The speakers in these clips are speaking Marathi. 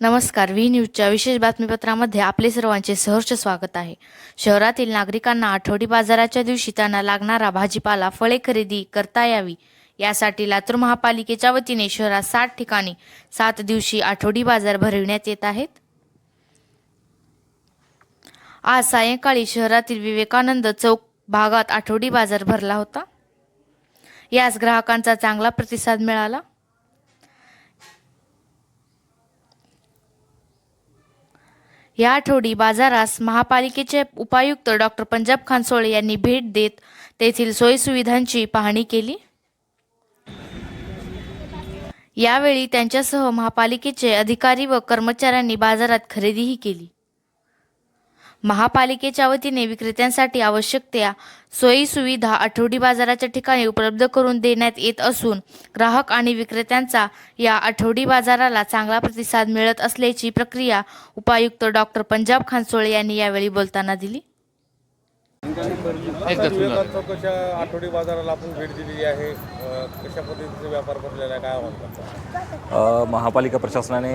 नमस्कार व्ही न्यूजच्या विशेष बातमीपत्रामध्ये आपले सर्वांचे सहर्ष स्वागत आहे. शहरातील नागरिकांना आठवडी बाजाराच्या दिवशी त्यांना लागणारा भाजीपाला फळे खरेदी करता यावी. यासाठी लातूर महापालिकेच्या वतीने शहरात सात ठिकाणी सात दिवशी आठवडी बाजार भरविण्यात येत आहेत. आज सायंकाळी शहरातील विवेकानंद चौक भागात आठवडी बाजार भरला होता. यास ग्राहकांचा चांगला प्रतिसाद मिळाला. या आठवडी बाजारास महापालिकेचे उपायुक्त डॉक्टर पंजाब खानसोळे यांनी भेट देत तेथील सोयीसुविधांची पाहणी केली. यावेळी त्यांच्यासह महापालिकेचे अधिकारी व कर्मचाऱ्यांनी बाजारात खरेदीही केली. महापालिकेच्या वतीने विक्रेत्यांसाठी आवश्यक त्या सोयी सुविधा आठवडी बाजाराच्या ठिकाणी उपलब्ध करून देण्यात येत असून ग्राहक आणि विक्रेत्यांचा या आठवडी बाजाराला चांगला प्रतिसाद मिळत असल्याची प्रक्रिया उपायुक्त डॉक्टर पंजाब खानसोळे यांनी यावेळी बोलताना दिली. चौकाच्या आठवडी बाजाराला आपण भेट दिलेली आहे? कशा पद्धतीचा व्यापार भरलेला आहे? काय आव्हान महापालिका प्रशासनाने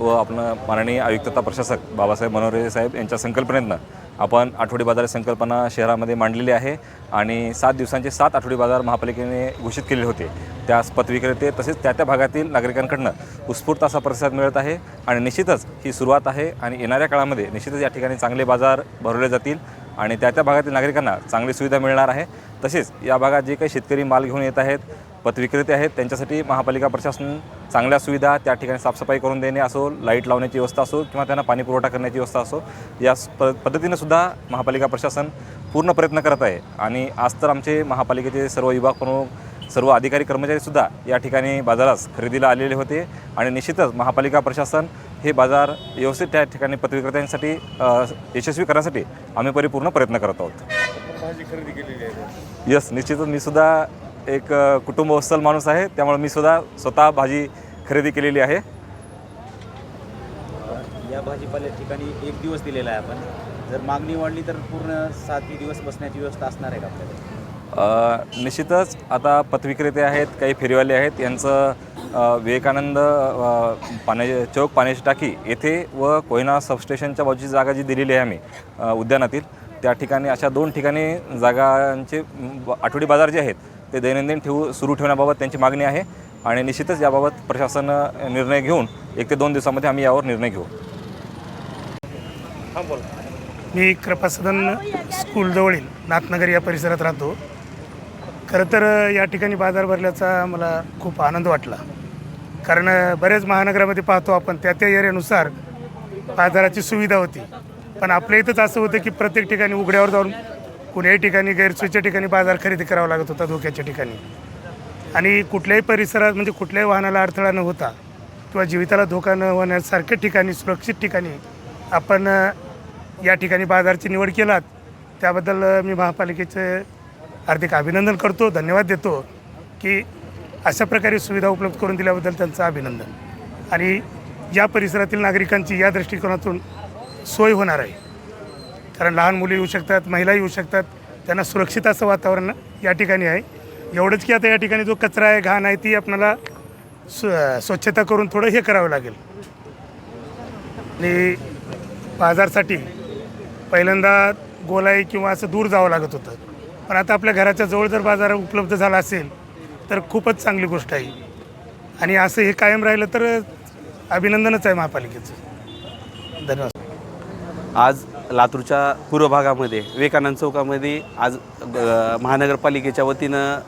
व आपण माननीय आयुक्तता प्रशासक बाबासाहेब मनोरे साहेब यांच्या संकल्पनेतनं आपण आठवडी बाजार संकल्पना शहरामध्ये मांडलेली आहे आणि सात दिवसांचे सात आठवडी बाजार महापालिकेने घोषित केलेले होते. त्यास पतविक्रेते तसेच त्या त्या भागातील नागरिकांकडनं उत्स्फूर्त असा प्रतिसाद मिळत आहे आणि निश्चितच ही सुरुवात आहे आणि येणाऱ्या काळामध्ये निश्चितच या ठिकाणी चांगले बाजार भरवले जातील. आणि त्या त्या भागातील नागरिकांना चांगली सुविधा मिळणार आहे. तसेच या भागात जे काही शेतकरी माल घेऊन येत आहेत पतविक्रेते आहेत त्यांच्यासाठी महापालिका प्रशासन चांगल्या सुविधा त्या ठिकाणी साफसफाई करून देणे असो लाइट लावण्याची व्यवस्था असो किंवा त्यांना पाणी पुरवठा करण्याची व्यवस्था असो या प पद्धतीनं सुद्धा महापालिका प्रशासन पूर्ण प्रयत्न करत आहे. आणि आज तर आमचे महापालिकेचे सर्व विभाग प्रमुख सर्व अधिकारी कर्मचारीसुद्धा या ठिकाणी बाजारास खरेदीला आलेले होते. आणि निश्चितच महापालिका प्रशासन हे बाजार व्यवस्थित त्या ठिकाणी पतविक्रेत्यांसाठी अ, यशस्वी करण्यासाठी आम्ही परिपूर्ण प्रयत्न करत आहोत. खरेदी केलेली आहे. यस निश्चितच मी सुद्धा एक कुटुंबवत्सल माणूस आहे त्यामुळे मी सुद्धा स्वतः भाजी खरेदी केलेली आहे. या भाजीपाल्या ठिकाणी एक दिवस दिलेला आहे आपण. जर मागणी वाढली तर पूर्ण सातही दिवस बसण्याची व्यवस्था असणार आहे का आपल्याकडे? अ, निश्चितच आता पतविक्रेते आहेत काही फेरीवाले आहेत यांचं विवेकानंद पाण्या चौक पाण्याची टाकी येथे व कोयना सबस्टेशनच्या बाजूची जागा जी दिलेली आहे आम्ही उद्यानातील त्या ठिकाणी अशा दोन ठिकाणी जागांचे आठवडी बाजार जे आहेत ते दैनंदिन ठेवू सुरू ठेवण्याबाबत त्यांची मागणी आहे आणि निश्चितच याबाबत प्रशासन निर्णय घेऊन एक ते दोन दिवसामध्ये आम्ही यावर निर्णय घेऊ. हां बोल. मी कृपासदन स्कूलजवळील नाथनगर या परिसरात राहतो. खरं तर या ठिकाणी बाजार भरल्याचा मला खूप आनंद वाटला. कारण बऱ्याच महानगरामध्ये पाहतो आपण त्या त्या एरियानुसार बाजाराची सुविधा होती. पण आपल्या इथंच असं होतं की प्रत्येक ठिकाणी उघड्यावर जाऊन कुण्याही ठिकाणी गैरसोयीच्या ठिकाणी बाजार खरेदी करावा लागत होता धोक्याच्या ठिकाणी. आणि कुठल्याही परिसरात म्हणजे कुठल्याही वाहनाला अडथळा न होता किंवा जीविताला धोका न होण्यासारख्या ठिकाणी सुरक्षित ठिकाणी आपण या ठिकाणी बाजारची निवड केलात. त्याबद्दल मी महापालिकेचे हार्दिक अभिनंदन करतो धन्यवाद देतो की अशा प्रकारे सुविधा उपलब्ध करून दिल्याबद्दल त्यांचं अभिनंदन. आणि या परिसरातील नागरिकांची या दृष्टिकोनातून सोय होणार आहे. कारण लहान मुली येऊ शकतात महिला येऊ शकतात त्यांना सुरक्षित असं वातावरण या ठिकाणी आहे. एवढंच की आता या ठिकाणी जो कचरा आहे घाण आहे ती आपल्याला स्व स्वच्छता करून थोडं हे करावं लागेल. आणि बाजारसाठी पहिल्यांदा गोलाई किंवा असं दूर जावं लागत होतं. पण आता आपल्या घराच्या जवळ जर बाजार उपलब्ध झाला असेल तर खूपच चांगली गोष्ट आहे. आणि असं हे कायम राहिलं तर अभिनंदनच आहे महापालिकेचं. धन्यवाद. आज लातूरच्या पूर्व भागामध्ये विवेकानंद चौकामध्ये आज अ, महानगरपालिकेच्या वतीनं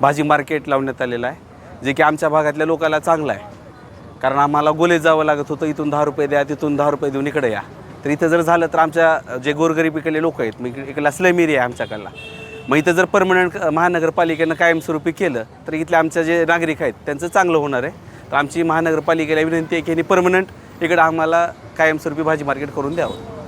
भाजी मार्केट लावण्यात आलेलं आहे जे की आमच्या भागातल्या लोकांना चांगलं आहे. कारण आम्हाला गोले जावं लागत होतं इथून दहा रुपये द्या तिथून दहा रुपये देऊन इकडे या. तर इथं जर झालं तर आमच्या जे गोरगरिबीकडले लोक आहेत मग इकडला स्लम एरिया आहे आमच्याकडला मग इथं जर परमनंट महानगरपालिकेनं कायमस्वरूपी केलं तर इथले आमच्या जे नागरिक आहेत त्यांचं चांगलं होणार आहे. तर आमची महानगरपालिकेला विनंती आहे की यांनी परमनंट इकडं आम्हाला कायमस्वरूपी भाजी मार्केट करून द्यावं.